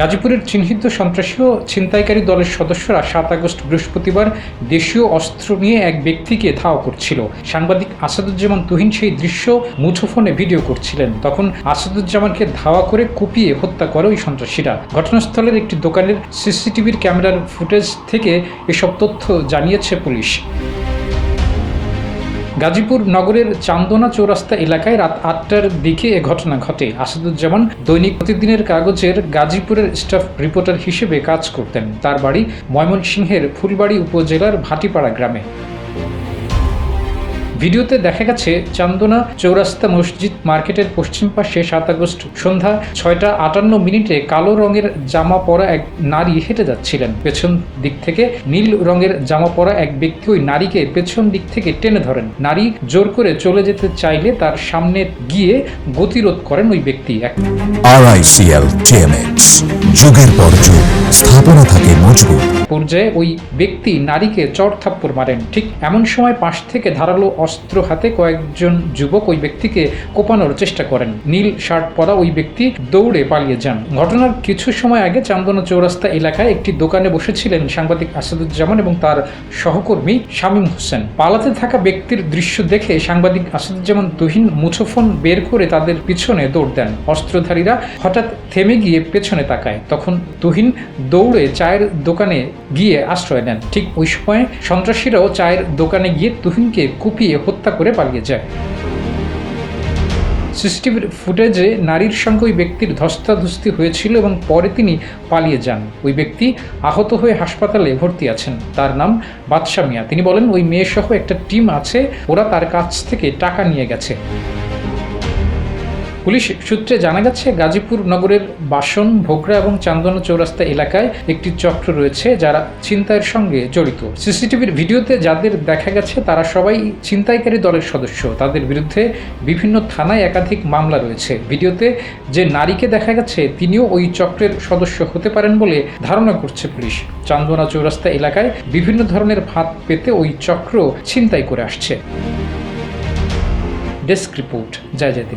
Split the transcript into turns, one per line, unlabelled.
গাজীপুরের চিহ্নিত সন্ত্রাসী ও ছিনতাইকারী দলের সদস্যরা সাত আগস্ট বৃহস্পতিবার দেশীয় অস্ত্র নিয়ে এক ব্যক্তিকে ধাওয়া করছিল। সাংবাদিক আসাদুজ্জামান তুহিন সেই দৃশ্য মুঠোফোনে ভিডিও করছিলেন। তখন আসাদুজ্জামানকে ধাওয়া করে কুপিয়ে হত্যা করে ওই সন্ত্রাসীরা। ঘটনাস্থলের একটি দোকানের সিসিটিভির ক্যামেরার ফুটেজ থেকে এসব তথ্য জানিয়েছে পুলিশ। গাজীপুর নগরের চান্দনা চৌরাস্তা এলাকায় রাত আটটার দিকে এ ঘটনা ঘটে। আসাদুজ্জামান দৈনিক প্রতিদিনের কাগজের গাজীপুরের স্টাফ রিপোর্টার হিসেবে কাজ করতেন। তার বাড়ি ময়মনসিংহের ফুলবাড়ি উপজেলার ভাটিপাড়া গ্রামে। ভিডিওতে দেখা গেছে চান্দনা চৌরাস্তা মসজিদ মার্কেটের পশ্চিম পাশে সাত আগস্ট সন্ধ্যা ছয়টা আটান্ন মিনিটে কালো রঙের জামা পরা এক নারী হেঁটে যাচ্ছিলেন। পেছন দিক থেকে নীল রঙের জামা পরা এক ব্যক্তি ওই নারীকে পেছন দিক থেকে টেনে ধরেন। নারী জোর করে চলে যেতে চাইলে তার সামনে গিয়ে গতিরোধ করেন ওই ব্যক্তি।
আরআইসিএল টিএমএক্স যুগের পর যুগ, স্থাপনা থাকে মজবুত।
পর্যায়ে ওই ব্যক্তি নারীকে চড় থাপ্পড় মারেন। ঠিক এমন সময় পাশ থেকে ধারালো অস্ত্র হাতে কয়েকজন যুবক ওই ব্যক্তিকে কোপানোর চেষ্টা করেন। নীল শার্ট পরা ওই ব্যক্তি দৌড়ে পালিয়ে যান। ঘটনার কিছু সময় আগে চান্দনা চৌরাস্তা এলাকায় একটি দোকানে বসেছিলেন সাংবাদিক আসাদুজ্জামান এবং তার সহকর্মী শামীম হোসেন। পালাতে থাকা ব্যক্তির দৃশ্য দেখে সাংবাদিক আসাদুজ্জামান তুহিন মুঠোফোন বের করে তাদের পিছনে দৌড় দেন। অস্ত্রধারীরা হঠাৎ থেমে গিয়ে পেছনে তাকায়। তখন তুহিন দৌড়ে চায়ের দোকানে গিয়ে আশ্রয় নেন। ঠিক ওই সময় সন্ত্রাসীরাও চায়ের দোকানে গিয়ে তুহিনকে কুপিয়ে হত্যা করে পালিয়ে যায় সিসিটিভির ফুটেজে নারীর সঙ্গে ওই ব্যক্তির ধস্তাধস্তি হয়েছিল এবং পরে তিনি পালিয়ে যান। ওই ব্যক্তি আহত হয়ে হাসপাতালে ভর্তি আছেন। তার নাম বাদশা মিয়া। তিনি বলেন, ওই মেয়েসহ একটা টিম আছে, ওরা তার কাছ থেকে টাকা নিয়ে গেছে। পুলিশ সূত্রে জানা গেছে, গাজীপুর নগরের বাসন ভোগড়া এবং চান্দনা চৌরাস্তা এলাকায় একটি চক্র রয়েছে যারা ছিনতাইয়ের সঙ্গে জড়িত। সিসিটিভির ভিডিওতে যাদের দেখা গেছে, তারা সবাই ছিনতাইকারী দলের সদস্য। তাদের বিরুদ্ধে বিভিন্ন থানায় একাধিক মামলা রয়েছে। ভিডিওতে যে নারীকে দেখা গেছে, তিনিও ওই চক্রের সদস্য হতে পারেন বলে ধারণা করছে পুলিশ। চান্দনা চৌরাস্তা এলাকায় বিভিন্ন ধরনের ভাত পেতে ওই চক্র ছিনতাই করে আসছে। ডেস্ক রিপোর্ট, জয় জয়